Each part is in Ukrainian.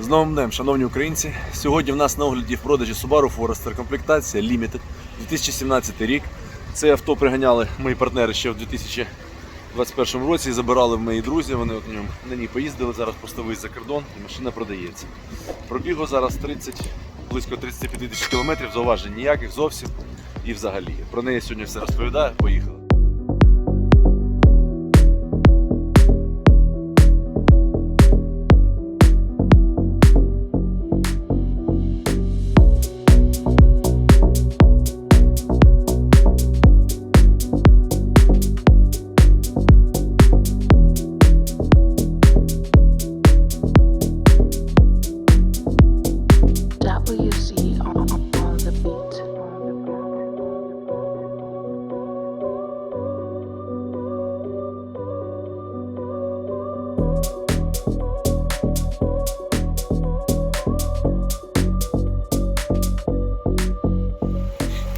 З новим днем, шановні українці. Сьогодні в нас на огляді в продажі Subaru Forester комплектація Limited 2017 рік. Це авто приганяли мої партнери ще в 2021 році. Забирали в мої друзі. Вони от на ньому на ній поїздили. Зараз просто виїзд за кордон і машина продається. Пробігу зараз 30, близько 35 тисяч кілометрів. Зауважень ніяких зовсім і взагалі. Про неї сьогодні все розповідаю. Поїхали.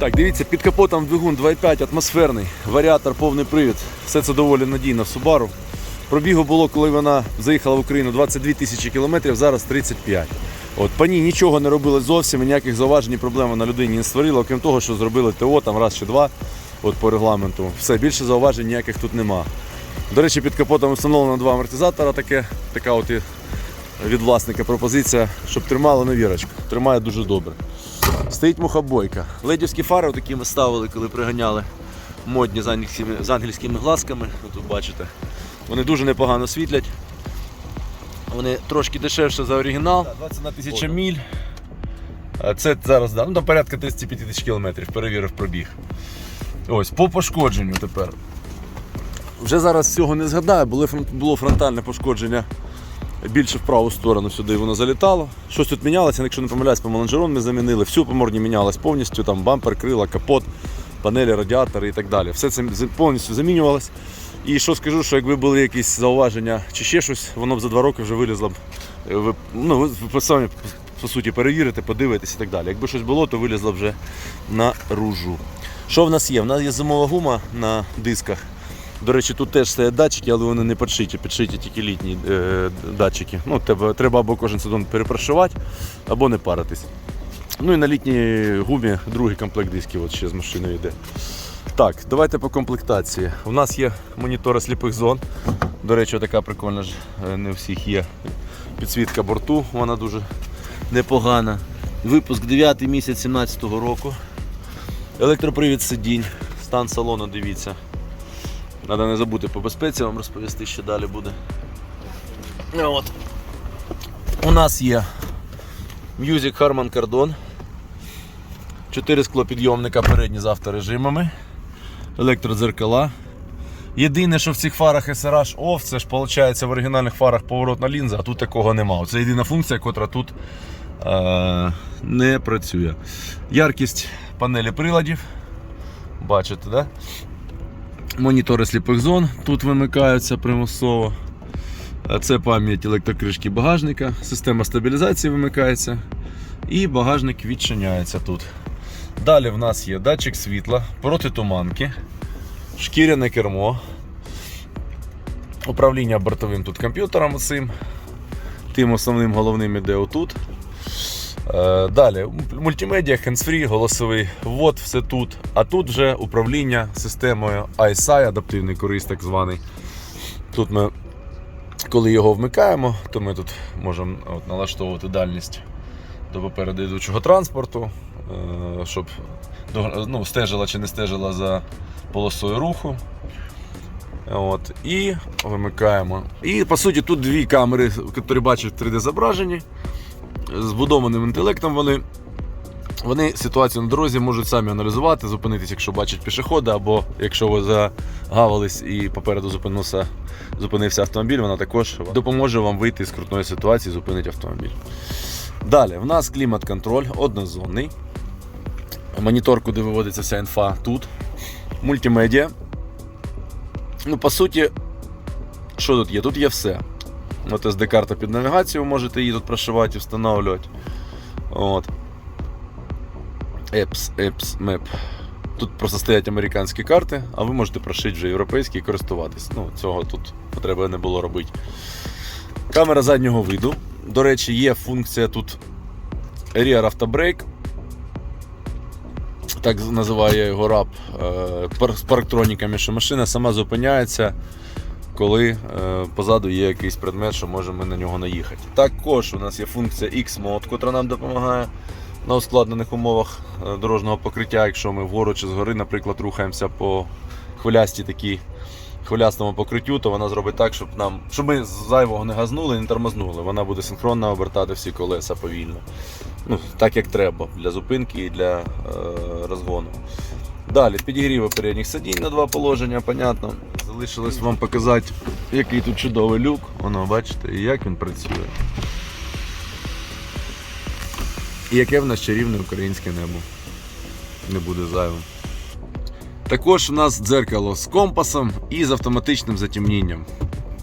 Так, дивіться, під капотом двигун 2.5 атмосферний, варіатор, повний привід. Все це доволі надійно в Subaru. Пробігу було, коли вона заїхала в Україну 22 тисячі кілометрів, зараз 35. От, по ній нічого не робили зовсім, ніяких зауважень і проблем вона людині не створила, окрім того, що зробили ТО там раз чи два от, по регламенту. Все, більше зауважень ніяких тут нема. До речі, під капотом встановлено два амортизатора, таке, така от і від власника пропозиція, щоб тримала на вірочку. Тримає дуже добре. Стоїть мухобойка. Ледівські фари такі ми ставили, коли приганяли модні з ангельськими, з ангельськими глазками. Тут бачите. Вони дуже непогано світлять. Вони трошки дешевше за оригінал. 21 тисяча міль. Це зараз да, ну, там порядка 35 тисяч кілометрів, перевірив пробіг. Ось, по пошкодженню тепер. Вже зараз всього не згадаю, було фронтальне пошкодження більше в праву сторону сюди воно залітало. Щось тут мінялося, якщо не помиляюсь, по маланжерон ми замінили, всю поморні мінялось повністю, там бампер, крила, капот, панелі, радіатори і так далі. Все це повністю замінювалось. І що скажу, що якби були якісь зауваження чи ще щось, воно б за два роки вже вилізло б. е, Ви, ну, ви самі по суті перевірите, подивитесь і так далі. Якби щось було, то вилізло б вже наружу. Що в нас є? В нас є зимова гума на дисках. До речі, тут теж стоять датчики, але вони не підшиті, підшиті тільки літні е, датчики. Ну, треба, треба або кожен сезон перепрашувати, або не паритись. Ну і на літній гумі другий комплект дисків от ще з машиною йде. Так, давайте по комплектації. У нас є монітори сліпих зон. До речі, така прикольна ж е, не у всіх є. Підсвітка борту, вона дуже непогана. Випуск 9 місяць 17 року. Електропривід сидінь, стан салону, дивіться. Треба не забути по безпеці вам розповісти, що далі буде. От. У нас є Music Harman Kardon. Чотири склопідйомника передні з авторежимами. Електродзеркала. Єдине, що в цих фарах SRH OFF, це ж виходить в оригінальних фарах поворотна лінза, а тут такого нема. Це єдина функція, яка тут е- не працює. Яркість панелі приладів. Бачите, да? Монітори сліпих зон тут вимикаються примусово. Це пам'ять електрокришки багажника, система стабілізації вимикається і багажник відчиняється тут. Далі в нас є датчик світла, протитуманки, шкіряне кермо, управління бортовим тут комп'ютером цим, тим основним головним іде отут. Е, Далі мультимедіа, хендсфрі, голосовий ввод, все тут. А тут вже управління системою ISI, адаптивний користь так званий. Тут ми, коли його вмикаємо, то ми тут можемо от, налаштовувати дальність до попереду йдучого транспорту, е, щоб ну, стежила чи не стежила за полосою руху. От, і вимикаємо. І по суті тут дві камери, які бачать в 3D зображенні збудованим інтелектом вони. Вони ситуацію на дорозі можуть самі аналізувати, зупинитись, якщо бачать пішохода, або якщо ви загавались і попереду зупинився, зупинився автомобіль, вона також допоможе вам вийти з крутної ситуації, зупинить автомобіль. Далі, в нас клімат-контроль однозонний. Монітор, куди виводиться вся інфа тут. Мультимедіа. Ну, по суті, що тут є? Тут є все. От SD-карта під навігацію, можете її тут прошивати і встановлювати. От. Apps, Apps, Map. Тут просто стоять американські карти, а ви можете прошити вже європейські і користуватись. Ну, цього тут потреби не було робити. Камера заднього виду. До речі, є функція тут Rear Auto Brake. Так називає його раб е, з парктроніками, що машина сама зупиняється, коли е, позаду є якийсь предмет, що може ми на нього наїхати. Також у нас є функція X-Mode, котра нам допомагає на ускладнених умовах е, дорожнього покриття, якщо ми вгору чи згори, наприклад, рухаємося по хвилясті такій хвилястому покриттю, то вона зробить так, щоб нам щоб ми зайвого не газнули, не тормознули. Вона буде синхронно обертати всі колеса повільно. Ну, так як треба для зупинки і для е, розгону. Далі підігріви передніх сидінь на два положення, понятно. Залишилось вам показати, який тут чудовий люк. Воно, бачите, і як він працює. І яке в нас чарівне українське небо. Не буде зайвим. Також у нас дзеркало з компасом і з автоматичним затемнінням.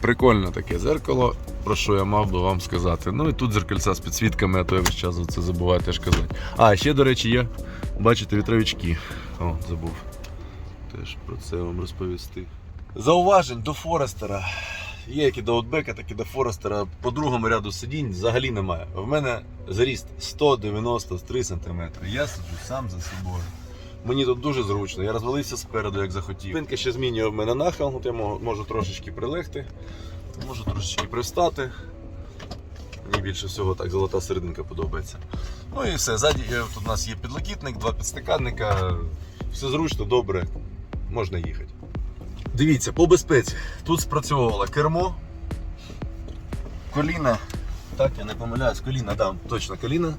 Прикольне таке дзеркало, про що я мав би вам сказати. Ну і тут дзеркальця з підсвітками, а то я весь час за це забуваю теж казати. А, ще, до речі, є, бачите, вітровички. О, забув теж про це вам розповісти. Зауважень до Форестера. Є як і до Outback, так і до Форестера. По другому ряду сидінь взагалі немає. В мене зріст 193 см. Я сиджу сам за собою. Мені тут дуже зручно, я розвалився спереду, як захотів. Спинка ще змінює в мене нахил, от я можу трошечки прилегти, можу трошечки пристати. Мені більше всього так золота серединка подобається. Ну і все. Ззаді е, тут у нас є підлокітник, два підстаканника. Все зручно, добре, можна їхати. Дивіться, по безпеці. Тут спрацьовувало кермо, коліна. Так, я не помиляюсь, коліна, да, точно коліна.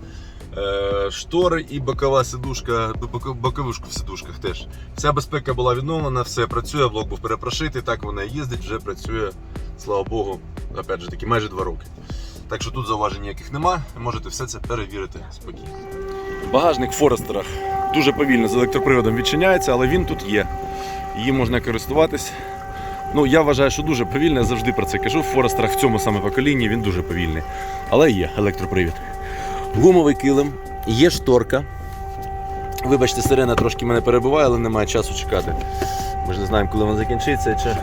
Е, штори і бокова сидушка, боко- боковушка в сидушках теж. Вся безпека була відновлена, все працює, блок був перепрошитий, так вона їздить, вже працює, слава Богу, опять же таки, майже два роки. Так що тут зауважень ніяких нема, можете все це перевірити спокійно. Багажник Форестерах дуже повільно з електроприводом відчиняється, але він тут є. Її можна користуватись. Ну, я вважаю, що дуже повільно, я завжди про це кажу. В Форестерах в цьому саме поколінні він дуже повільний. Але є електропривід. Гумовий килим, є шторка. Вибачте, сирена трошки мене перебиває, але немає часу чекати. Ми ж не знаємо, коли вона закінчиться, чи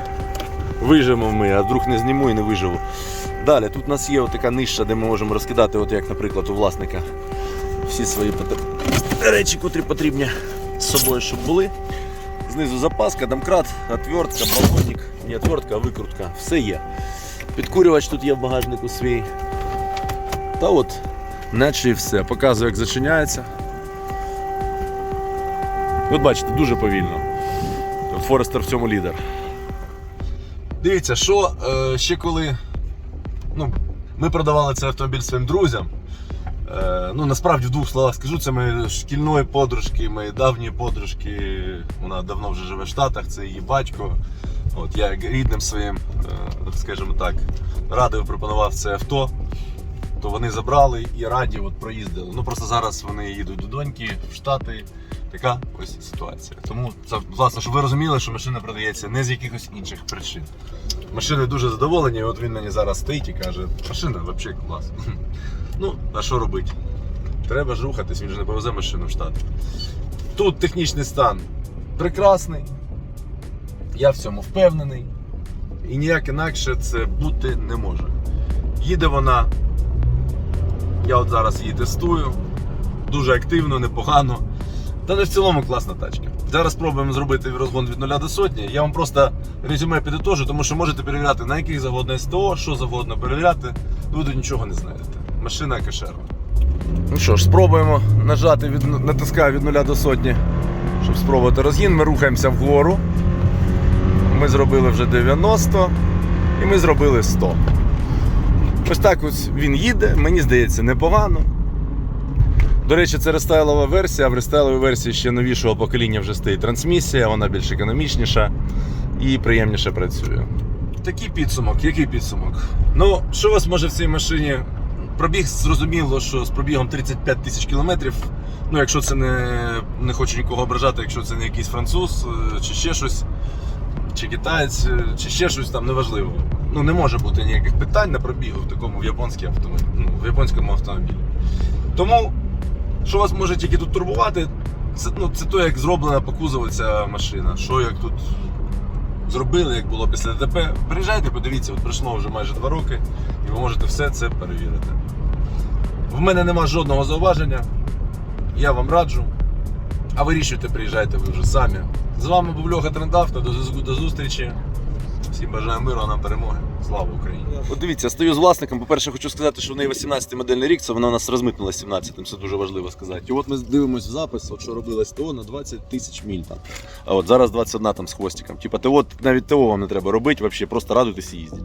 виживемо ми, а вдруг не зніму і не виживу. Далі, тут у нас є така нижча, де ми можемо розкидати, от як, наприклад, у власника всі свої речі, котрі потрібні з собою, щоб були. Знизу запаска, домкрат, отвертка, балонник, не отвертка, а викрутка. Все є. Підкурювач тут є в багажнику свій. Та от, наче і все. Показую, як зачиняється. От бачите, дуже повільно. Форестер в цьому лідер. Дивіться, що е, ще коли ну, ми продавали цей автомобіль своїм друзям. Е, ну, насправді в двох словах скажу, це мої шкільної подружки, мої давні подружки. Вона давно вже живе в Штатах, це її батько. От я рідним своїм, е, скажімо так, радив пропонував це авто. То вони забрали і раді от проїздили. Ну просто зараз вони їдуть до доньки в Штати. Така ось ситуація. Тому це власне, щоб ви розуміли, що машина продається не з якихось інших причин. Машини дуже задоволені, і от він мені зараз стоїть і каже, машина взагалі клас. Ну, а що робити? Треба ж рухатись, він же не повезе машину в Штати. Тут технічний стан прекрасний. Я в цьому впевнений. І ніяк інакше це бути не може. Їде вона. Я от зараз її тестую. Дуже активно, непогано. Та не в цілому класна тачка. Зараз спробуємо зробити розгон від 0 до сотні. Я вам просто резюме підітожу, тому що можете перевіряти на яких завгодно СТО, що завгодно перевіряти, ви тут нічого не знаєте. Машина кошерна. Ну що ж, спробуємо нажати від натискаю від 0 до сотні, щоб спробувати розгін. Ми рухаємося вгору. Ми зробили вже 90 і ми зробили 100. Ось так ось він їде, мені здається, непогано. До речі, це рестайлова версія, а в рестайловій версії ще новішого покоління вже стоїть трансмісія, вона більш економічніша і приємніше працює. Такий підсумок, який підсумок? Ну, що вас може в цій машині? Пробіг зрозуміло, що з пробігом 35 тисяч кілометрів. Ну, якщо це не, не хочу нікого ображати, якщо це не якийсь француз е, чи ще щось, чи китаєць, е, чи ще щось там неважливо. Ну, не може бути ніяких питань на пробігу в такому в, японській автомобілі, ну, в японському автомобілі. Тому, що вас може тільки тут турбувати, це, ну, це то, як зроблена по кузову ця машина. Що як тут зробили, як було після ДТП. Приїжджайте, подивіться, от пройшло вже майже два роки, і ви можете все це перевірити. В мене нема жодного зауваження. Я вам раджу. А вирішуйте, приїжджайте ви вже самі. З вами був Льоха Трендавто. До зв'язку до зустрічі. Всім бажаю миру, нам перемоги. Слава Україні! От дивіться, стою з власником. По-перше, хочу сказати, що в неї 18-й модельний рік, це вона у нас розмитнула 17-м, це дуже важливо сказати. І от ми дивимося запис, от що робилось ТО на 20 тисяч міль там. А от зараз 21 там з хвостиком. Типа ТО, навіть ТО вам не треба робити, взагалі, просто радуйтесь і їздіть.